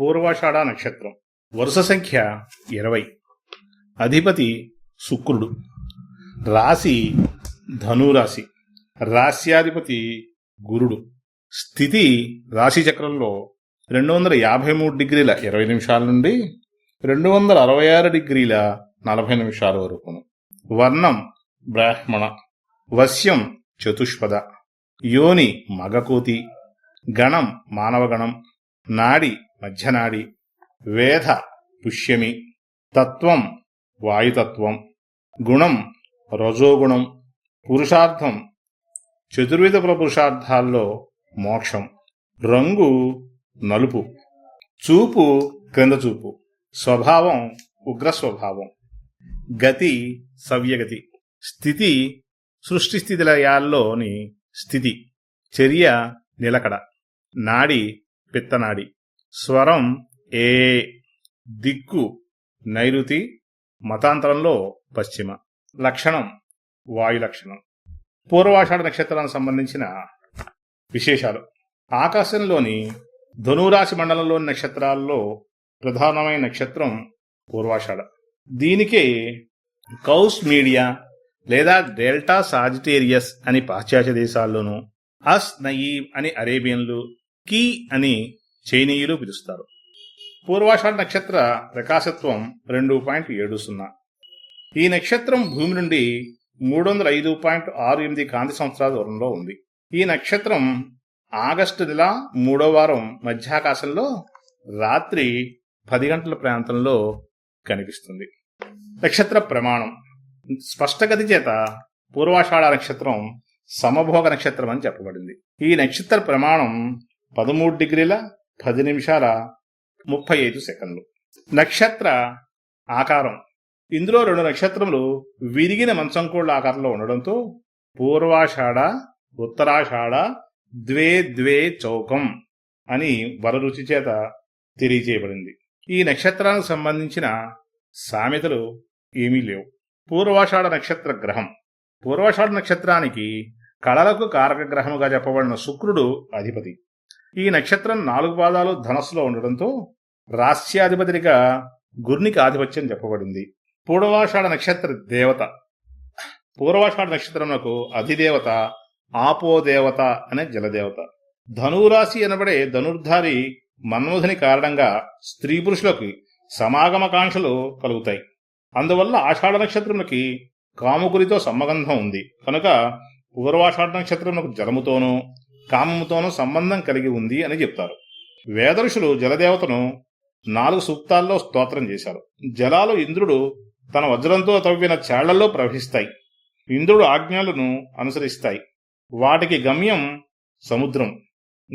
పూర్వాషాఢ నక్షత్రం. వరుస సంఖ్య ఇరవై. అధిపతి శుక్రుడు. రాశి ధనురాశి. రాశ్యాధిపతి గురుడు. స్థితి రాశి చక్రంలో రెండు వందల యాభై మూడు డిగ్రీల ఇరవై నిమిషాల నుండి రెండు వందల అరవై ఆరు డిగ్రీల నలభై నిమిషాల వరకు. వర్ణం బ్రాహ్మణ. వశ్యం చతుష్పద. యోని మగకోతి. గణం మానవగణం. నాడి మధ్యనాడి వేధ పుష్యమి తత్వం వాయుతత్వం గుణం రజోగుణం పురుషార్థం చతుర్విధ పురుషార్థాల్లో మోక్షం. రంగు నలుపు చూపు క్రింద చూపు స్వభావం ఉగ్ర స్వభావం. గతి సవ్యగతి స్థితి సృష్టి స్థితి లయాల్లోని స్థితి చర్య నిలకడ నాడి పిత్తనాడి. స్వరం ఏ దిక్కు నైరుతి మతాంతరంలో పశ్చిమ. లక్షణం వాయు లక్షణం. పూర్వాషాఢ నక్షత్రానికి సంబంధించిన విశేషాలు. ఆకాశంలోని ధనురాశి మండలంలోని నక్షత్రాల్లో ప్రధానమైన నక్షత్రం పూర్వాషాఢ. దీనికే కౌస్ మీడియా లేదా డెల్టా సాజిటేరియస్ అని పాశ్చాత్య దేశాల్లోనూ అస్ నయీం అని అరేబియన్లు కీ అని చైనీయులు పిలుస్తారు. పూర్వాషాఢ నక్షత్ర ప్రకాశత్వం రెండు పాయింట్ ఏడు సున్నా. ఈ నక్షత్రం భూమి నుండి మూడు వందల ఐదు పాయింట్ ఆరు ఎనిమిది కాంతి సంవత్సరాల దూరంలో ఉంది. ఈ నక్షత్రం ఆగస్టు నెల మూడో వారం మధ్యాకాశంలో రాత్రి పది గంటల ప్రాంతంలో కనిపిస్తుంది. నక్షత్ర ప్రమాణం. స్పష్టగతి చేత పూర్వాషాఢ నక్షత్రం సమభోగ నక్షత్రం అని చెప్పబడింది. ఈ నక్షత్ర ప్రమాణం పదమూడు డిగ్రీల పది నిమిషాల ముప్పై ఐదు సెకండ్లు. నక్షత్ర ఆకారం. ఇందులో రెండు నక్షత్రములు విరిగిన మంచంకోళ్ళ ఆకారంలో ఉండడంతో పూర్వాషాఢ ఉత్తరాషాఢ ద్వే ద్వే చౌకం అని వరరుచి చేత తెలియజేయబడింది ఈ నక్షత్రానికి సంబంధించిన సామెతలు ఏమీ లేవు. పూర్వాషాఢ నక్షత్ర గ్రహం. పూర్వాషాఢ నక్షత్రానికి కళలకు కారక గ్రహముగా చెప్పబడిన శుక్రుడు అధిపతి. ఈ నక్షత్రం నాలుగు పాదాలు ధనస్సులో ఉండడంతో రాస్యాధిపతినిగా గురునికి ఆధిపత్యం చెప్పబడింది. పూర్వాషాఢ నక్షత్ర దేవత. పూర్వాషాఢ నక్షత్రమునకు అధిదేవత ఆపోదేవత అనే జలదేవత. ధనురాశి అనబడే ధనుర్ధారి మన్మధుని కారణంగా స్త్రీ పురుషులకు సమాగమకాంక్షలు కలుగుతాయి. అందువల్ల ఆషాఢ నక్షత్రములకి కాముకురితో సంబంధం ఉంది. కనుక పూర్వాషాఢ నక్షత్రమునకు జలముతోనూ కామముతోనూ సంబంధం కలిగి ఉంది అని చెప్తారు. వేదఋషులు జలదేవతను నాలుగు సూక్తాల్లో స్తోత్రం చేశారు. జలాలు ఇంద్రుడు తన వజ్రంతో తవ్విన చాళ్ళలో ప్రవహిస్తాయి. ఇంద్రుడు ఆజ్ఞలను అనుసరిస్తాయి. వాటికి గమ్యం సముద్రం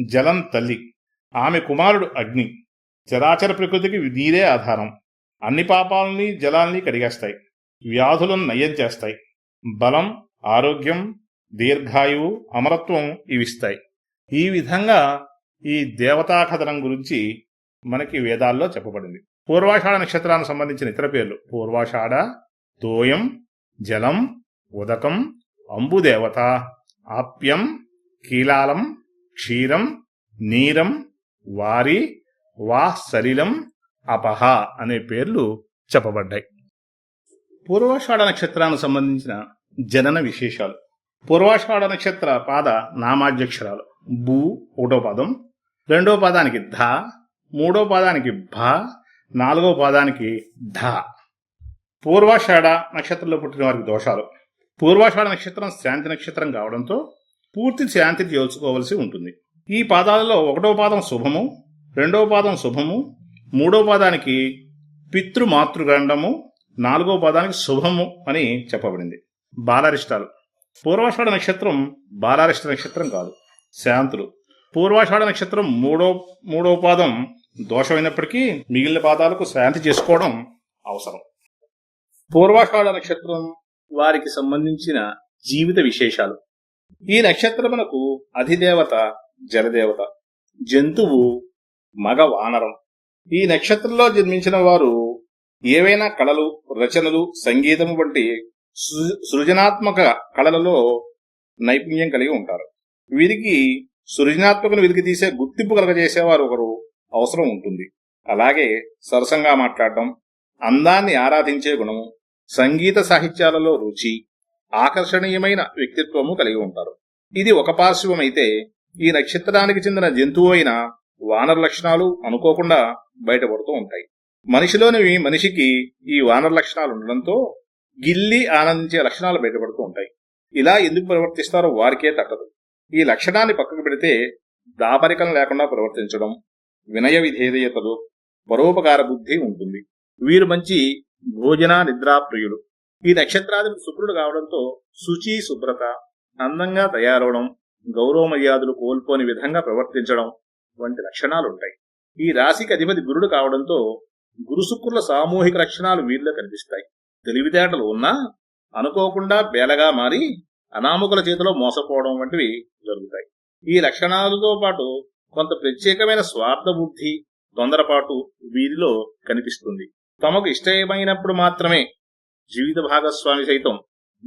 జలం తల్లి ఆమె కుమారుడు అగ్ని చరాచర ప్రకృతికి నీరే ఆధారం. అన్ని పాపాలని జలాల్ని కడిగేస్తాయి. వ్యాధులను నయం చేస్తాయి. బలం ఆరోగ్యం దీర్ఘాయువు అమరత్వం ఇవిస్తాయి. ఈ విధంగా ఈ దేవతాకథనం గురించి మనకి వేదాల్లో చెప్పబడింది. పూర్వాషాఢ నక్షత్రానికి సంబంధించిన ఇతర పేర్లు పూర్వాషాఢ తోయం జలం ఉదకం అంబుదేవత ఆప్యం కీలాలం క్షీరం నీరం వారి వా సలిలం అపహ అనే పేర్లు చెప్పబడ్డాయి. పూర్వాషాఢ నక్షత్రానికి సంబంధించిన జనన విశేషాలు. పూర్వాషాఢ నక్షత్ర పాద నామాధ్యక్షరాలు. భూ ఒకటో పదం రెండో పదానికి ధ మూడో పదానికి భ నాలుగో పదానికి ధ. పూర్వాషాఢ నక్షత్రంలో పుట్టిన వారికి దోషాలు. పూర్వాషాఢ నక్షత్రం శాంతి నక్షత్రం కావడంతో పూర్తి శాంతి చేల్చుకోవలసి ఉంటుంది. ఈ పాదాలలో ఒకటో పాదం శుభము రెండవ పాదం శుభము మూడో పాదానికి పితృమాతృగండము నాలుగో పాదానికి శుభము అని చెప్పబడింది. బాలరిష్టాలు. పూర్వాషాఢ నక్షత్రం బాలారిష్ట నక్షత్రం కాదు శాంతులు. పూర్వాషాఢ నక్షత్రం మూడో మూడో పాదం దోషమైనప్పటికీ మిగిలిన పాదాలకు శాంతి చేసుకోవడం అవసరం. పూర్వాషాఢ నక్షత్రం వారికి సంబంధించిన జీవిత విశేషాలు. ఈ నక్షత్రమునకు అధిదేవత జలదేవత జంతువు మగ వానరం. ఈ నక్షత్రంలో జన్మించిన వారు ఏవైనా కళలు రచనలు సంగీతం వంటి సృజనాత్మక కళలలో నైపుణ్యం కలిగి ఉంటారు. వీరికి సృజనాత్మకను వెలికి తీసే గుర్తింపు కలగజేసేవారు ఒకరు అవసరం ఉంటుంది. అలాగే సరసంగా మాట్లాడడం అందాన్ని ఆరాధించే గుణము సంగీత సాహిత్యాలలో రుచి ఆకర్షణీయమైన వ్యక్తిత్వము కలిగి ఉంటారు. ఇది ఒక పార్శ్వం అయితే ఈ నక్షత్రానికి చెందిన జంతువు అయిన వానర లక్షణాలు అనుకోకుండా బయటపడుతూ ఉంటాయి. మనిషిలోని మనిషికి ఈ వానర లక్షణాలు ఉండడంతో గిల్లి ఆనందించే లక్షణాలు బయటపడుతూ ఉంటాయి. ఇలా ఎందుకు ప్రవర్తిస్తారో వారికే తట్టదు. ఈ లక్షణాన్ని పక్కకు పెడితే దాపరికం లేకుండా ప్రవర్తించడం వినయ విధేయతలు పరోపకార బుద్ధి ఉంటుంది. వీరు మంచి భోజన నిద్రా ప్రియులు. ఈ నక్షత్రాధిపతి శుక్రుడు కావడంతో శుచి శుభ్రత అందంగా తయారవడం గౌరవ మర్యాదలు కోల్పోని విధంగా ప్రవర్తించడం వంటి లక్షణాలు ఉంటాయి. ఈ రాశికి అధిపతి గురుడు కావడంతో గురు శుక్రుల సామూహిక లక్షణాలు వీరిలో కనిపిస్తాయి. తెలివితేటలు ఉన్నా అనుకోకుండా బేలగా మారి అనామకుల చేతిలో మోసపోవడం వంటివి జరుగుతాయి. ఈ లక్షణాలతో పాటు కొంత ప్రత్యేకమైన స్వార్థ బుద్ధి తొందరపాటు వీరిలో కనిపిస్తుంది. తమకు ఇష్టమైనప్పుడు మాత్రమే జీవిత భాగస్వామి సైతం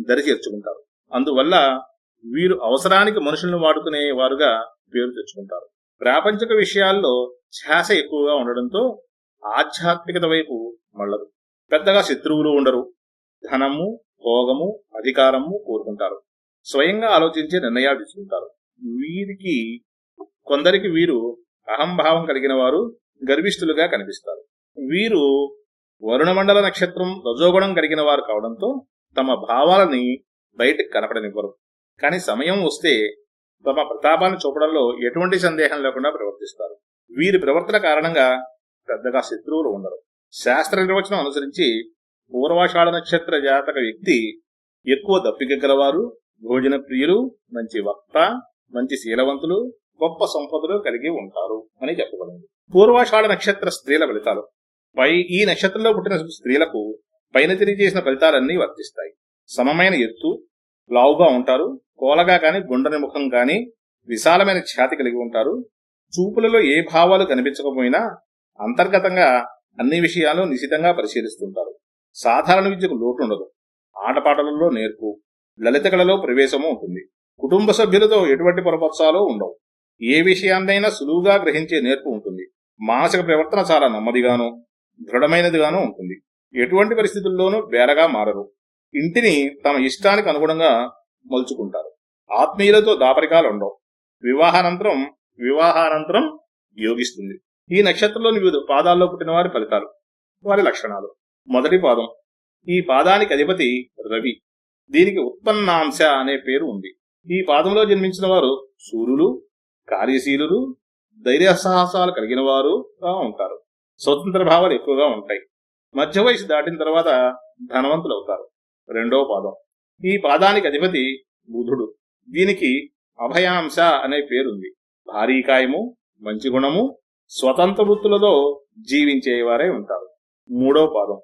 దరి చేర్చుకుంటారు. అందువల్ల వీరు అవసరానికి మనుషులను వాడుకునే వారుగా పేరు తెచ్చుకుంటారు. ప్రాపంచిక విషయాల్లో ధ్యాస ఎక్కువగా ఉండడంతో ఆధ్యాత్మికత వైపు మళ్ళదు. పెద్దగా శత్రువులు ఉండరు. ధనము భోగము అధికారము కోరుకుంటారు. స్వయంగా ఆలోచించే నిర్ణయాలు తీసుకుంటారు. వీరికి కొందరికి వీరు అహంభావం కలిగిన వారు గర్విష్ఠులుగా కనిపిస్తారు. వీరు వరుణమండల నక్షత్రం రజోగుణం కలిగిన వారు కావడంతో తమ భావాలని బయటకు కనపడనివ్వరు. కానీ సమయం వస్తే తమ ప్రతాపాన్ని చూపడంలో ఎటువంటి సందేహం లేకుండా ప్రవర్తిస్తారు. వీరి ప్రవర్తన కారణంగా పెద్దగా శత్రువులు ఉండరు. శాస్త్ర నిర్వచనం అనుసరించి పూర్వాషాఢ నక్షత్ర జాతక వ్యక్తి ఎక్కువ దప్పిక గలవారు భోజన ప్రియులు మంచి వక్త మంచి శీలవంతులు గొప్ప సంపదలు కలిగి ఉంటారు అని చెప్పబడింది. పూర్వాషాఢ నక్షత్ర స్త్రీల ఫలితాలు. పై ఈ నక్షత్రంలో పుట్టిన స్త్రీలకు పైన తిరిగి చేసిన ఫలితాలన్నీ వర్తిస్తాయి. సమమైన ఎత్తు లావుగా ఉంటారు కోలగా కాని గుండని ముఖం కాని విశాలమైన ఛాతి కలిగి ఉంటారు. చూపులలో ఏ భావాలు కనిపించకపోయినా అంతర్గతంగా అన్ని విషయాలు నిశితంగా పరిశీలిస్తుంటారు. సాధారణ విద్యకు లోటు ఉండదు ఆటపాటలలో నేర్పు లలిత కళలో ప్రవేశము ఉంటుంది. కుటుంబ సభ్యులతో ఎటువంటి పొరపత్సాలు ఉండవు. ఏ విషయాన్నైనా సులువుగా గ్రహించే నేర్పు ఉంటుంది. మానసిక ప్రవర్తన చాలా నెమ్మదిగాను దృఢమైనదిగాను ఉంటుంది. ఎటువంటి పరిస్థితుల్లోనూ బేరగా మారరు. ఇంటిని తమ ఇష్టానికి అనుగుణంగా మలుచుకుంటారు. ఆత్మీయులతో దాపరికాలు ఉండవు. వివాహానంతరం వివాహానంతరం యోగిస్తుంది. ఈ నక్షత్రంలోని వివిధ పాదాల్లో పుట్టిన వారి ఫలితాలు వారి లక్షణాలు. మొదటి పాదం ఈ పాదానికి అధిపతి రవి. దీనికి ఉత్పన్నాంశ అనే పేరు ఉంది. ఈ పాదంలో జన్మించిన వారు సూర్యులు కార్యశీలులు ధైర్య సాహసాలు కలిగిన వారుగా ఉంటారు. స్వతంత్ర భావాలు ఎక్కువగా ఉంటాయి. మధ్య వయసు దాటిన తర్వాత ధనవంతులు అవుతారు. రెండవ పాదం ఈ పాదానికి అధిపతి బుధుడు. దీనికి అభయాంశ అనే పేరుంది. భారీ కాయము మంచి గుణము స్వతంత్ర వృత్తులతో జీవించేవారే ఉంటారు. మూడవ పాదం.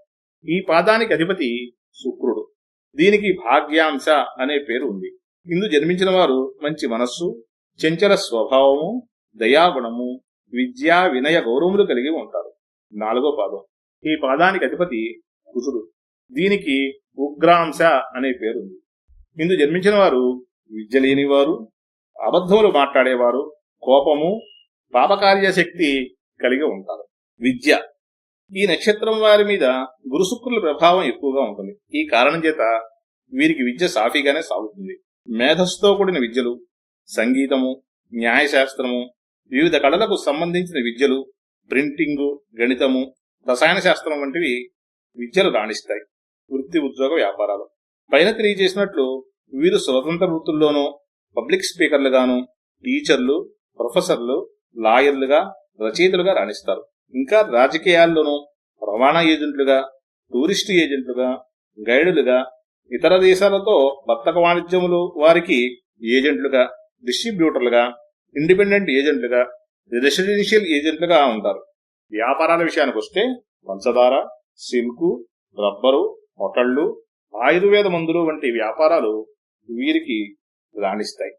ఈ పాదానికి అధిపతి శుక్రుడు. దీనికి భాగ్యాంశ అనే పేరు ఉంది. ఇందు జన్మించిన వారు మంచి మనస్సు చెంచల స్వభావము దయాగుణము విద్యా వినయ గౌరవములు కలిగి ఉంటారు. నాలుగో పాదం. ఈ పాదానికి అధిపతి కుజుడు. దీనికి ఉగ్రాంశ అనే పేరుంది ఇందు జన్మించిన వారు విద్య లేనివారు అబద్ధములు మాట్లాడేవారు కోపము పాపకార్య శక్తి కలిగి ఉంటారు. విద్య. ఈ నక్షత్రం వారి మీద గురుశుక్రుల ప్రభావం ఎక్కువగా ఉంటుంది. ఈ కారణం చేత వీరికి విద్య సాఫీగానే సాగుతుంది. మేధస్సుతో కూడిన విద్యలు సంగీతము న్యాయశాస్త్రము వివిధ కళలకు సంబంధించిన విద్యలు ప్రింటింగు గణితము రసాయన శాస్త్రం వంటివి విద్యలు రాణిస్తాయి. వృత్తి ఉద్యోగ వ్యాపారాలు. పైన తెలియజేసినట్లు వీరు స్వతంత్ర వృత్తుల్లోనూ పబ్లిక్ స్పీకర్లుగాను టీచర్లు ప్రొఫెసర్లు లాయర్లుగా రచయితలుగా రాణిస్తారు. ఇంకా రాజకీయాల్లోనూ రవాణా ఏజెంట్లుగా టూరిస్టు ఏజెంట్లుగా గైడులుగా ఇతర దేశాలతో వర్తక వాణిజ్యములు వారికి ఏజెంట్లుగా డిస్ట్రిబ్యూటర్లుగా ఇండిపెండెంట్ ఏజెంట్లుగా రెసిడెన్షియల్ ఏజెంట్లుగా ఉంటారు. వ్యాపారాల విషయానికి వస్తే పంచదార సిల్కు రబ్బరు హోటళ్ళు ఆయుర్వేద మందులు వంటి వ్యాపారాలు వీరికి రాణిస్తాయి.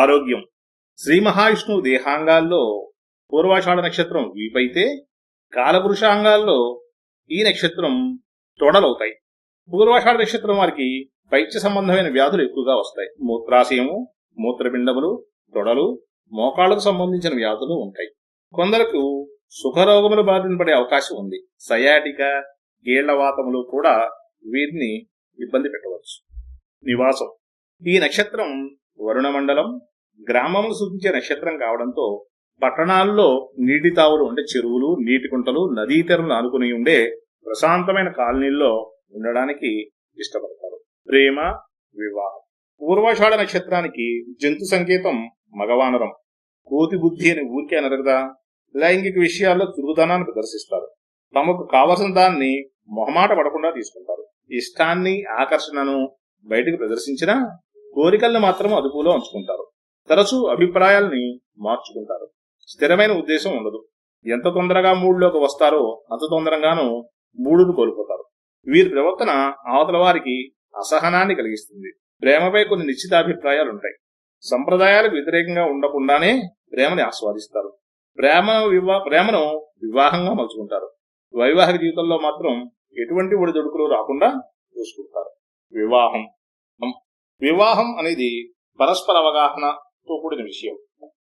ఆరోగ్యం. శ్రీ మహావిష్ణువు దేహాంగాల్లో పూర్వాషాఢ నక్షత్రం వీపైతే కాలపురుషాంగాల్లో ఈ నక్షత్రం తొడలవుతాయి. పూర్వాషాఢ నక్షత్రం వారికి పైత్య సంబంధమైన వ్యాధులు ఎక్కువగా వస్తాయి. మూత్రాశయము మూత్రపిండములు తొడలు మోకాళ్ళకు సంబంధించిన వ్యాధులు ఉంటాయి. కొందరకు సుఖరోగములు బారిన పడే అవకాశం ఉంది. సయాటిక గీళ్ళవాతములు కూడా వీరిని ఇబ్బంది పెట్టవచ్చు. నివాసం. ఈ నక్షత్రం వరుణ మండలం సూచించే నక్షత్రం కావడంతో పట్టణాల్లో నీటి తావులు అంటే చెరువులు నీటి కుంటలు నదీ తెరలు ఆనుకుని ఉండే ప్రశాంతమైన కాలనీల్లో ఉండడానికి ఇష్టపడతారు. ప్రేమ వివాహం. పూర్వాషాఢ నక్షత్రానికి జంతు సంకేతం మగవానరం. కోతి బుద్ధి అని ఊరికే అనరుగదా లైంగిక విషయాల్లో చురుకుదనాన్ని ప్రదర్శిస్తారు. తమకు కావలసిన దాన్ని మొహమాట పడకుండా తీసుకుంటారు. ఇష్టాన్ని ఆకర్షణను బయటకు ప్రదర్శించినా కోరికలను మాత్రం అదుపులో ఉంచుకుంటారు. తరచూ అభిప్రాయాల్ని మార్చుకుంటారు. స్థిరమైన ఉద్దేశం ఉండదు. ఎంత తొందరగా మూడులోకి వస్తారో అంత తొందరగాను మూడును కోల్పోతారు. వీరి ప్రవర్తన అవతల వారికి అసహనాన్ని కలిగిస్తుంది. ప్రేమపై కొన్ని నిశ్చితాభిప్రాయాలు ఉంటాయి సంప్రదాయాలకు వ్యతిరేకంగా ఉండకుండానే ప్రేమని ఆస్వాదిస్తారు. ప్రేమ వివా ప్రేమను వివాహంగా మలుచుకుంటారు. వైవాహిక జీవితంలో మాత్రం ఎటువంటి ఒడిదొడుకులు రాకుండా చూసుకుంటారు. వివాహం. వివాహం అనేది పరస్పర అవగాహన అవగాహనతో కూడిన విషయం.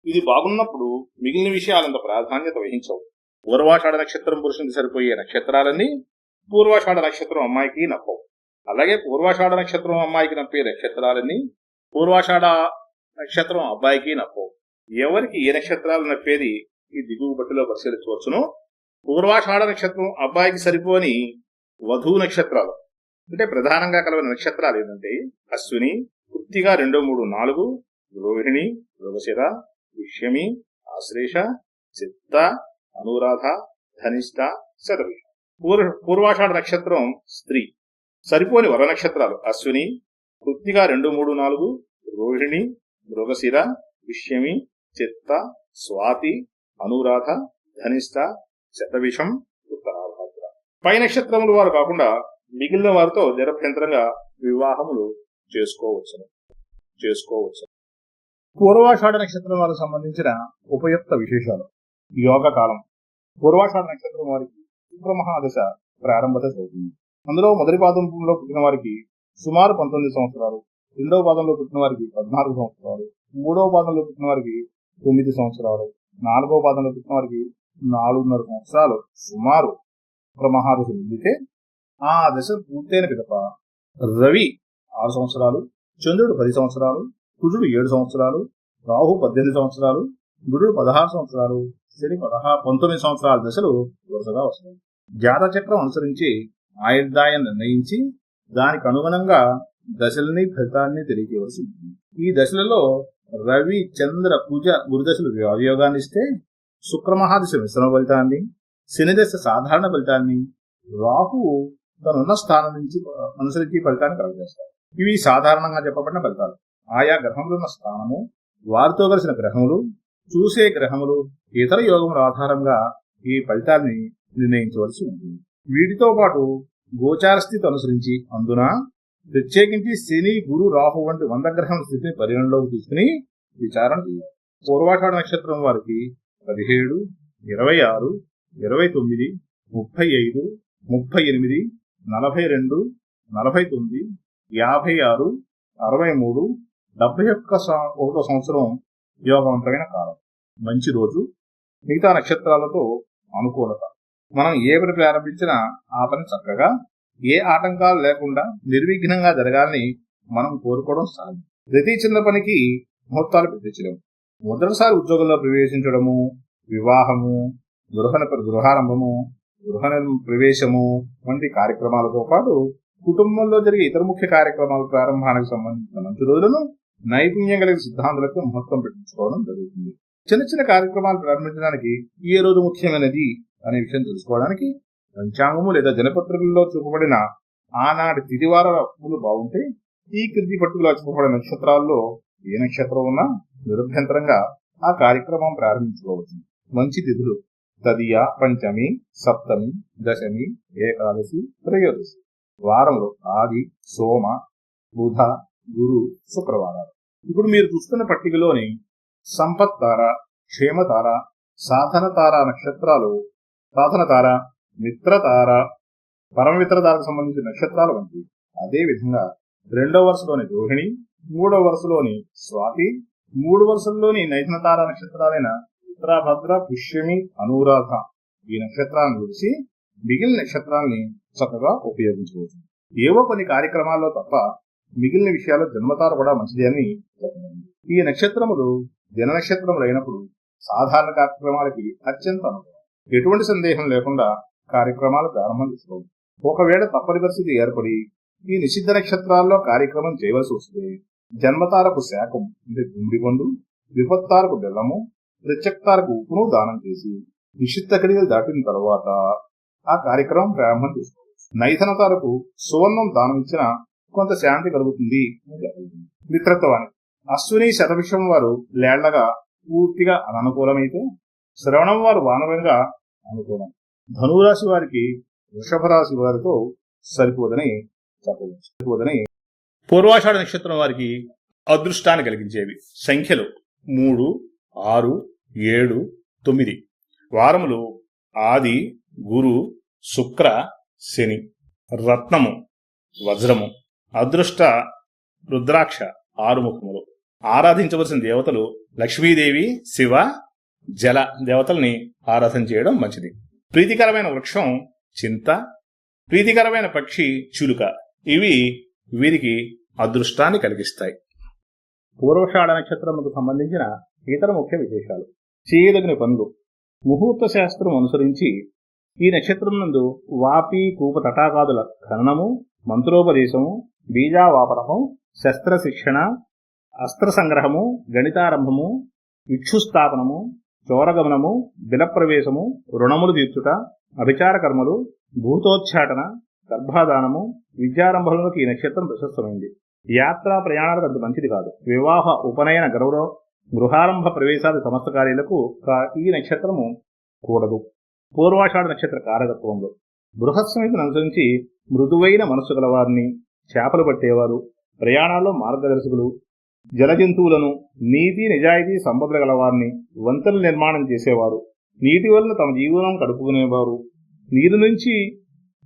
ఇది బాగున్నప్పుడు మిగిలిన విషయాలంత ప్రాధాన్యత వహించవు. పూర్వాషాఢ నక్షత్రం పురుషునికి సరిపోయే నక్షత్రాలన్నీ పూర్వాషాఢ నక్షత్రం అమ్మాయికి నప్పవు. అలాగే పూర్వాషాఢ నక్షత్రం అమ్మాయికి నప్పే నక్షత్రాలన్నీ పూర్వాషాఢ నక్షత్రం అబ్బాయికి నప్పవు. ఎవరికి ఏ నక్షత్రాలు నప్పేది ఈ దిగువ బట్టిలో పరిశీలించవచ్చును. పూర్వాషాఢ నక్షత్రం అబ్బాయికి సరిపోని వధువు నక్షత్రాలు. అంటే ప్రధానంగా కలవని నక్షత్రాలు ఏంటంటే అశ్విని పూర్తిగా రెండో మూడు నాలుగు రోహిణి మృగశిర విష్యమి ఆశ్లేష చిత్త అనురాధ ధనిష్ట శతవి పూర్వ పూర్వాషాఢ నక్షత్రం స్త్రీ. సరిపోని వర నక్షత్రాలు అశ్విని కృత్తిగా రెండు మూడు నాలుగు రోహిణి మృగశిర విష్యమి చిత్త స్వాతి అనురాధ ధనిష్ట శతవిషం ఉత్తరాభాద్ర. పై నక్షత్రములు వారు కాకుండా మిగిలిన వారితో నిరభ్యంతరంగా వివాహములు చేసుకోవచ్చును. చేసుకోవచ్చు పూర్వాషాఢ నక్షత్రం వారికి సంబంధించిన ఉపయుక్త విశేషాలు. యోగ కాలం. పూర్వాషాఢ నక్షత్రం వారికి శుక్రమహాదశ ప్రారంభ దశ అవుతుంది అందులో మొదటి పాదంలో పుట్టిన వారికి సుమారు పంతొమ్మిది సంవత్సరాలు. రెండవ పాదంలో పుట్టిన వారికి పద్నాలుగు సంవత్సరాలు. మూడవ పాదంలో పుట్టిన వారికి తొమ్మిది సంవత్సరాలు. నాలుగవ పాదంలో పుట్టిన వారికి నాలుగున్నర సంవత్సరాలు. సుమారు శుక్రమహాదశ నిండితే ఆ దశ పూర్తయిన పిదప రవి ఆరు సంవత్సరాలు. చంద్రుడు పది సంవత్సరాలు. కుజుడు ఏడు సంవత్సరాలు రాహు పద్దెనిమిది సంవత్సరాలు గురుడు పదహారు సంవత్సరాలు శని పదహారు పంతొమ్మిది సంవత్సరాల దశలు వరుసగా వస్తాయి. జాత చక్రం అనుసరించి ఆయుర్దాయం నిర్ణయించి దానికి అనుగుణంగా దశలని ఫలితాన్ని తెలియజేయవలసి ఉంటుంది. ఈ దశలలో రవి చంద్ర కుజ గురుదశలు వ్యాయోగాన్ని ఇస్తే శుక్రమహాదశ మిశ్రమ ఫలితాన్ని శనిదశ సాధారణ ఫలితాన్ని రాహువు తనున్న స్థానం నుంచి అనుసరించి ఫలితాన్ని కలుగజేస్తారు ఇవి సాధారణంగా చెప్పబడిన ఫలితాలు. ఆయా గ్రహములున్న స్థానము వారితో కలిసిన గ్రహములు చూసే గ్రహములు ఇతర యోగముల ఆధారంగా ఈ ఫలితాన్ని నిర్ణయించవలసి ఉంది. వీటితో పాటు గోచార స్థితి అనుసరించి అందున ప్రత్యేకించి శని గురు రాహు వంటి వంద గ్రహం స్థితిని పరిగణలోకి తీసుకుని విచారణ చేయాలి. పూర్వాషాఢ నక్షత్రం వారికి పదిహేడు ఇరవై ఆరు ఇరవై తొమ్మిది ముప్పై ఐదు ముప్పై ఎనిమిది నలభై రెండు నలభై తొమ్మిది యాభై ఆరు అరవై మూడు డెబ్బై ఒక్క ఒకటో సంవత్సరం యోగవంతమైన కాలం. మంచి రోజు. మిగతా నక్షత్రాలతో అనుకూలత. మనం ఏ పని ప్రారంభించినా ఆ పని చక్కగా ఏ ఆటంకాలు లేకుండా నిర్విఘ్నంగా జరగాలని మనం కోరుకోవడం సాధ్యం. ప్రతి చిన్న పనికి ముహూర్తాలు పెట్టించడం. మొదటిసారి ఉద్యోగంలో ప్రవేశించడము వివాహము గృహ గృహారంభము గృహ ప్రవేశము వంటి కార్యక్రమాలతో పాటు కుటుంబంలో జరిగే ఇతర ముఖ్య కార్యక్రమాల ప్రారంభానికి సంబంధించిన మంచి రోజులను నైపుణ్యం కలిగిన సిద్ధాంతాలకు మహత్వం పెట్టించుకోవడం జరుగుతుంది. చిన్న చిన్న కార్యక్రమాలు ప్రారంభించడానికి ఏ రోజు ముఖ్యమైనది అనే విషయం తెలుసుకోవడానికి పంచాంగము లేదా దినపత్రికల్లో చూపబడిన ఆనాటి తిదివారములు బాగుంటే ఈ క్రింది పట్టుకులో చూపబడిన నక్షత్రాల్లో ఏ నక్షత్రం ఉన్నా నిరభ్యంతరంగా ఆ కార్యక్రమం ప్రారంభించుకోవచ్చు. మంచి తిథులు తదియ పంచమి సప్తమి దశమి ఏకాదశి త్రయోదశి. వారంలో ఆది సోమ బుధ గురు శుక్రవారాలు. ఇప్పుడు మీరు చూస్తున్న పట్టికలోని సంపత్ తార క్షేమతార సాధన తార నక్షత్రాలు సాధన తార మిత్ర తార పరమమిత్ర తారకు సంబంధించిన నక్షత్రాలు వంటి అదేవిధంగా రెండో వరుసలోని రోహిణి మూడో వరుసలోని స్వాతి మూడు వరుసల్లోని నైథన తార నక్షత్రాలైన ఉత్తరాభద్ర పుష్యమి అనురాధ ఈ నక్షత్రాలను గురించి మిగిలిన నక్షత్రాలని చక్కగా ఉపయోగించుకోవచ్చు. ఏవో కొన్ని కార్యక్రమాల్లో తప్ప మిగిలిన విషయాల్లో జన్మతార కూడా మంచిది అని ఈ నక్షత్రములు జన నక్షత్రములు అయినప్పుడు సాధారణ కార్యక్రమాలకి అత్యంత అనుకూలం. ఎటువంటి సందేహం లేకుండా కార్యక్రమాలు ప్రారంభం చేసుకోవచ్చు ఒకవేళ తప్పని పరిస్థితి ఏర్పడి ఈ నిషిద్ధ నక్షత్రాల్లో కార్యక్రమం చేయవలసి వస్తే జన్మతారకు శాఖం అంటే గుమ్మిడి పండు విపత్తారకు బెల్లము ప్రత్యక్తారకు ఉప్పును దానం చేసి నిషిద్ధ కడిగలు దాటిన తర్వాత ఆ కార్యక్రమం ప్రారంభం చేసుకోవచ్చు. నైథనతారకు సువర్ణం దానం ఇచ్చిన కొంత శాంతి కలుగుతుంది. మిత్రత్వానికి అశ్విని శతభిషం వారు లేళ్ళగా పూర్తిగా అననుకూలమైతే శ్రవణం వారు వానవంగా అనుకూలం. ధనురాశి వారికి వృషభ రాశి వారితో సరిపోదని చెప్పవచ్చు. సరిపోదని పూర్వాషాఢ నక్షత్రం వారికి అదృష్టాన్ని కలిగించేవి. సంఖ్యలు మూడు ఆరు ఏడు తొమ్మిది. వారములు ఆది గురు శుక్ర శని. రత్నము వజ్రము. అదృష్ట రుద్రాక్ష ఆరుముఖములు. ఆరాధించవలసిన దేవతలు లక్ష్మీదేవి శివ జల దేవతల్ని ఆరాధన చేయడం మంచిది. ప్రీతికరమైన వృక్షం చింత ప్రీతికరమైన పక్షి చిలుక. ఇవి వీరికి అదృష్టాన్ని కలిగిస్తాయి. పూర్వషాఢ నక్షత్రములకు సంబంధించిన ఇతర ముఖ్య విశేషాలు. చేయదగిన పనులు ముహూర్త శాస్త్రం అనుసరించి ఈ నక్షత్రం నందు వాపి కూప తటాకాదుల ఖననము మంత్రోపదేశము బీజావాపనము శస్త్రశిక్షణ అస్త్ర సంగ్రహము గణితారంభము ఇక్షుస్థాపనము చోరగమనము బిలప్రవేశము రుణములు తీర్చుట అభిచార కర్మలు భూతోచ్చాటన గర్భాదానము విద్యారంభములకు ఈ నక్షత్రం ప్రశస్తమైంది. యాత్రా ప్రయాణాలకు అంత మంచిది కాదు. వివాహ ఉపనయన గౌరవ గృహారంభ ప్రవేశాది సమస్త కార్యాలకు ఈ నక్షత్రము కూడదు. పూర్వాషాఢ నక్షత్ర కారకత్వంలో బృహస్సమితిని అనుసరించి మృదువైన మనస్సు గలవారిని చేపలు పట్టేవారు. ప్రయాణాల్లో మార్గదర్శకులు జలజంతువులను నీతి నిజాయితీ సంపదలు గలవారిని వంతెన నిర్మాణం చేసేవారు. నీటి వలన తమ జీవనం గడుపుకునేవారు. నీరు నుంచి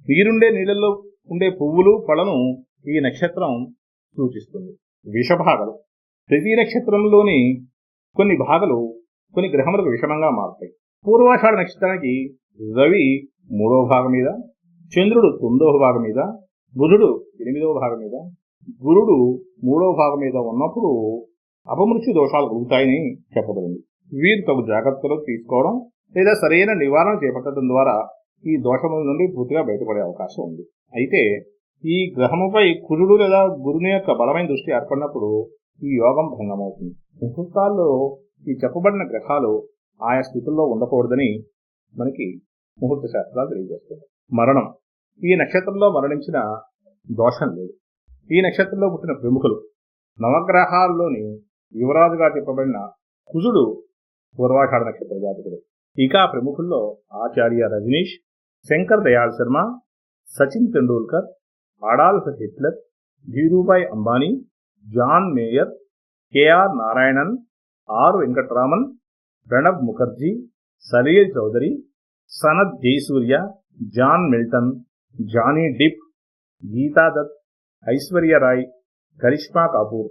నీరుండే నీళ్ళల్లో ఉండే పువ్వులు పళ్ళను ఈ నక్షత్రం సూచిస్తుంది. విషభాగలు. ప్రతి నక్షత్రంలోని కొన్ని భాగాలు కొన్ని గ్రహములకు విషమంగా మారుతాయి. పూర్వాషాఢ నక్షత్రానికి రవి మూడవ భాగం మీద చంద్రుడు తొమ్మిదవ భాగం మీద బుధుడు ఎనిమిదవ భాగం మీద గురుడు మూడవ భాగం మీద ఉన్నప్పుడు అపమృత్యు దోషాలు కలుగుతాయని చెప్పబడింది. వీరు తగు జాగ్రత్తలు తీసుకోవడం లేదా సరైన నివారణ చేపట్టడం ద్వారా ఈ దోషముల నుండి పూర్తిగా బయటపడే అవకాశం ఉంది. అయితే ఈ గ్రహముపై కురుడు లేదా గురుని యొక్క బలమైన దృష్టి ఏర్పడినప్పుడు ఈ యోగం భంగమవుతుంది. ముహూర్తాల్లో ఈ చెప్పబడిన గ్రహాలు ఆయా స్థితుల్లో ఉండకూడదని మనకి ముహూర్త శాస్త్రాలు తెలియజేస్తుంది మరణం. ఈ నక్షత్రంలో మరణించిన దోషం లేదు. ఈ నక్షత్రంలో పుట్టిన ప్రముఖులు. నవగ్రహాల్లోని యువరాజుగా చెప్పబడిన కుజుడు పూర్వాషాఢ నక్షత్ర జాతకుడు. ఇక ప్రముఖుల్లో Acharya Rajneesh Shankar Dayal Sharma Sachin Tendulkar Adolf Hitler Dhirubhai Ambani John Mayer K R Narayanan R Venkataraman Pranab Mukherjee Salil Chowdhury Sanath Jayasuriya John Milton Johnny Depp Geeta Dutt Aishwarya Rai Karisma Kapoor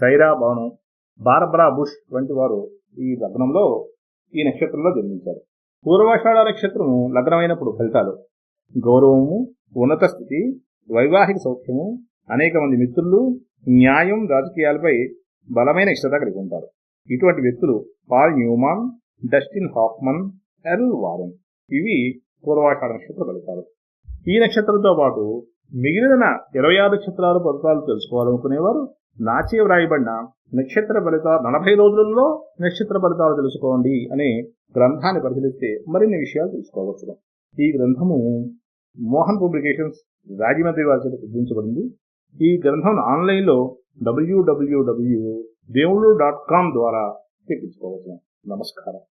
Saira Banu Barbara Bush వంటి వారు ఈ లగ్నంలో ఈ నక్షత్రంలో జన్మించారు. పూర్వాషాఢ నక్షత్రము లగ్నమైనప్పుడు ఫలితాలు. గౌరవము ఉన్నత స్థితి వైవాహిక సౌఖ్యము అనేక మంది మిత్రులు న్యాయం రాజకీయాలపై బలమైన ఇష్టత కలిగి ఉంటారు. ఇటువంటి వ్యక్తులు Paul Newman Dustin Hoffman L Warren. ఇవి పూర్వాషాఢ నక్షత్ర ఫలితాలు. ఈ నక్షత్రంతో పాటు మిగిలిన ఇరవై ఆరు నక్షత్రాల ఫలితాలు తెలుసుకోవాలనుకునేవారు నాచే వ్రాయబడిన నక్షత్ర ఫలితాలు నలభై రోజులలో నక్షత్ర ఫలితాలు తెలుసుకోండి అనే గ్రంథాన్ని పరిశీలిస్తే మరిన్ని విషయాలు తెలుసుకోవచ్చు ఈ గ్రంథము మోహన్ పబ్లికేషన్స్ రాజమండ్రి వారి చేత ఈ గ్రంథం ఆన్లైన్లో డబ్ల్యూడబ్ల్యూడబ్ల్యూ దేవుళ్ళు డాట్ కామ్ ద్వారా తెప్పించుకోవచ్చు నమస్కారం.